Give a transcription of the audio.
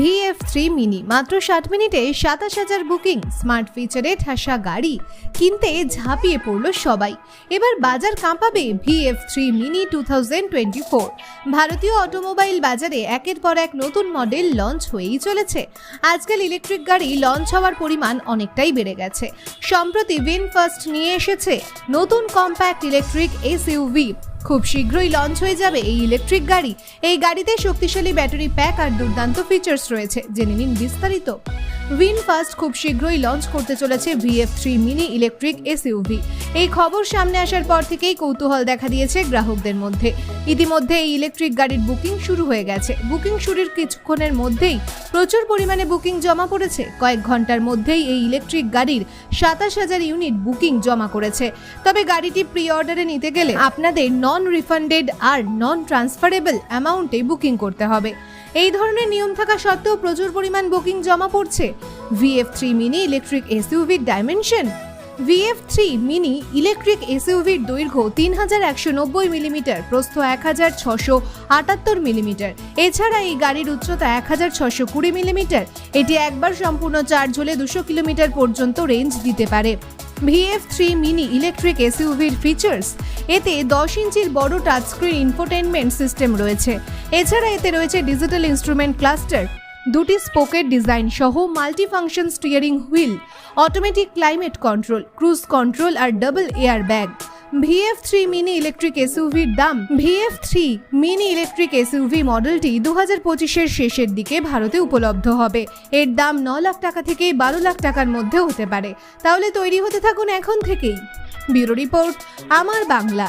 VF three mini মাত্র ষাট মিনিটে সাতাশ হাজার বুকিং, স্মার্ট ফিচারে ঠাসা গাড়ি, কিনতে ঝাঁপিয়ে পড়ল সবাই। এবার বাজার কাঁপাবে VF three mini two thousand twenty four ভারতীয় অটোমোবাইল বাজারে একের পর এক নতুন মডেল লঞ্চ হয়েই চলেছে। আজকাল ইলেকট্রিক গাড়ি লঞ্চ হওয়ার পরিমাণ অনেকটাই বেড়ে গেছে। সম্প্রতি উইন ফার্স্ট নিয়ে এসেছে নতুন কম্প্যাক্ট ইলেকট্রিক এসইউভি খুব শীঘ্রই লঞ্চ হয়ে যাবে এই ইলেকট্রিক গাড়ি। এই গাড়িতে শক্তিশালী ব্যাটারি প্যাক আর দুর্দান্ত ফিচার্স রয়েছে, জেনে নিন বিস্তারিত। উইন ফার্স্ট খুব শীঘ্রই লঞ্চ করতে চলেছে VF three mini electric SUV এই খবর সামনে আসার পর থেকেই কৌতূহল দেখা দিয়েছে গ্রাহকদের মধ্যে। ইতিমধ্যে এই ইলেকট্রিক গাড়ির বুকিং শুরু হয়ে গেছে। বুকিং শুরুর কিছুক্ষণের মধ্যেই প্রচুর পরিমাণে বুকিং জমা পড়েছে। কয়েক ঘণ্টার মধ্যেই এই ইলেকট্রিক গাড়ির সাতাশ হাজার ইউনিট বুকিং জমা করেছে। তবে গাড়িটি প্রি অর্ডারে নিতে গেলে আপনাদের নন রিফান্ডেড আর নন ট্রান্সফারেবল অ্যামাউন্টে বুকিং করতে হবে। এই ধরনের নিয়ম থাকা সত্ত্বেও প্রচুর পরিমাণ বুকিং জমা পড়ছে। VF three mini electric এসইউভির dimension VF three mini electric এসইউভির দৈর্ঘ্য তিন হাজার একশো নব্বই মিলিমিটার প্রস্থ এক হাজার ছশো আটাত্তর মিলিমিটার এছাড়া এই গাড়ির উচ্চতা এক হাজার ছশো কুড়ি মিলিমিটার এটি একবার সম্পূর্ণ চার্জ হলে দুশো কিলোমিটার পর্যন্ত রেঞ্জ দিতে পারে। ভিএফ থ্রি মিনি ইলেকট্রিক এসইউভির ফিচার্স এতে দশ ইঞ্চির বড় টাচস্ক্রিন ইনফোটেনমেন্ট সিস্টেম রয়েছে। এছাড়া এতে রয়েছে ডিজিটাল ইনস্ট্রুমেন্ট ক্লাস্টার দুটি স্পোকের ডিজাইন সহ multi function steering wheel automatic climate control cruise control আর double air bag VF three mini electric এসইউভির দাম VF three mini electric SUV মডেলটি দু হাজার পঁচিশের শেষের দিকে ভারতে উপলব্ধ হবে। এর দাম ন লাখ টাকা থেকে বারো লাখ টাকার মধ্যে হতে পারে। তাহলে তৈরি হতে থাকুন এখন থেকেই। ব্যুরো রিপোর্ট, আমার বাংলা।